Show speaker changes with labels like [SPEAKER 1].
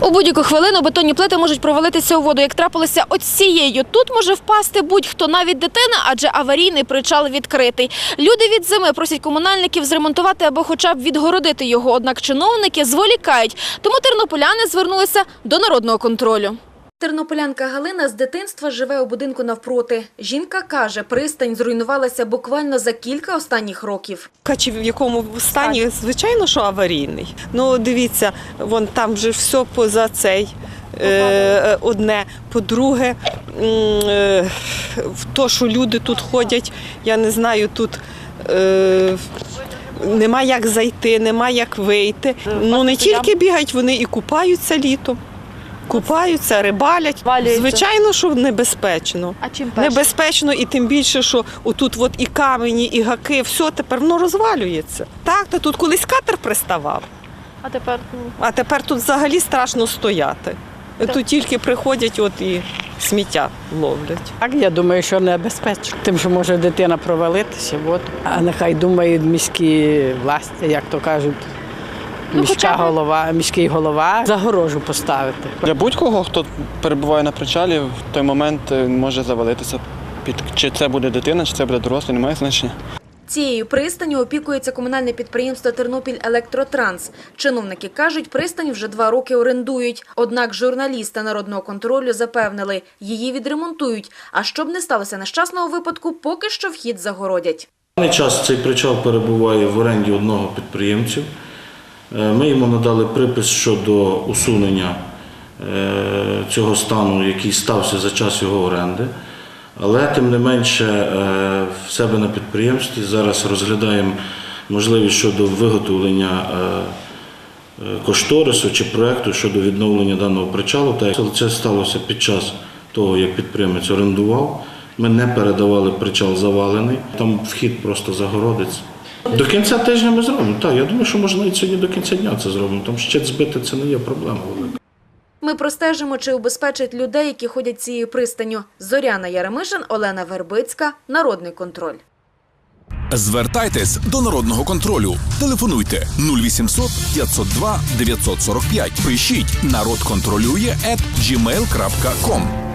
[SPEAKER 1] У будь-яку хвилину бетонні плити можуть провалитися у воду. Як трапилося от цією, тут може впасти будь-хто, навіть дитина, адже аварійний причал відкритий. Люди від зими просять комунальників зремонтувати або хоча б відгородити його. Однак чиновники зволікають. Тому тернополяни звернулися до народного контролю. Тернополянка Галина з дитинства живе у будинку навпроти. Жінка каже, пристань зруйнувалася буквально за кілька останніх років.
[SPEAKER 2] Чи в якому стані, звичайно, що аварійний. Ну, дивіться, вон там вже все поза цей. е, е, Одне. По-друге, е, то, що люди тут ходять, я не знаю, тут нема як зайти, нема як вийти. Ну не тільки бігають, вони і купаються літом. Купаються, рибалять.
[SPEAKER 1] Валюються.
[SPEAKER 2] Звичайно, що небезпечно.
[SPEAKER 1] А чим
[SPEAKER 2] Небезпечно і тим більше, що отут от і камені, і гаки, все тепер воно розвалюється. Так, та тут колись катер приставав,
[SPEAKER 1] А тепер
[SPEAKER 2] а тепер тут взагалі страшно стояти. Тут тільки приходять от і сміття ловлять.
[SPEAKER 3] Так, я думаю, що небезпечно. Тим, що може дитина провалитися, от. а нехай думають міські власті, як то кажуть, міська голова, міський голова загорожу поставити.
[SPEAKER 4] Для будь-кого, хто перебуває на причалі, в той момент е, може завалитися. Під чи це буде дитина, чи це буде дорослий, немає значення.
[SPEAKER 1] Цією пристаню опікується комунальне підприємство Тернопіль Електротранс. Чиновники кажуть, пристань вже два роки орендують. Однак журналісти народного контролю запевнили, її відремонтують. А щоб не сталося нещасного випадку, поки що вхід загородять.
[SPEAKER 5] Даний час цей причал перебуває в оренді одного підприємця. Е, Ми йому надали припис щодо усунення е, цього стану, який стався за час його оренди. Але тим не менше е, в себе на підприємстві зараз розглядаємо можливість щодо виготовлення кошторису чи проекту щодо відновлення даного причалу. Це сталося під час того, як підприємець орендував. Ми не передавали причал завалений, там вхід просто загородиться. До кінця тижня ми зробимо. Так, я думаю, що може навіть сьогодні до кінця дня це зробимо. Там щит збити це не є проблема велика.
[SPEAKER 1] Ми простежимо, чи убезпечать людей, які ходять цією пристаню. Зоряна Яремишин, Олена Вербицька, Народний контроль.
[SPEAKER 6] Звертайтесь до народного контролю. Телефонуйте 0800 502 945. Пишіть народ контролює at gmail.com.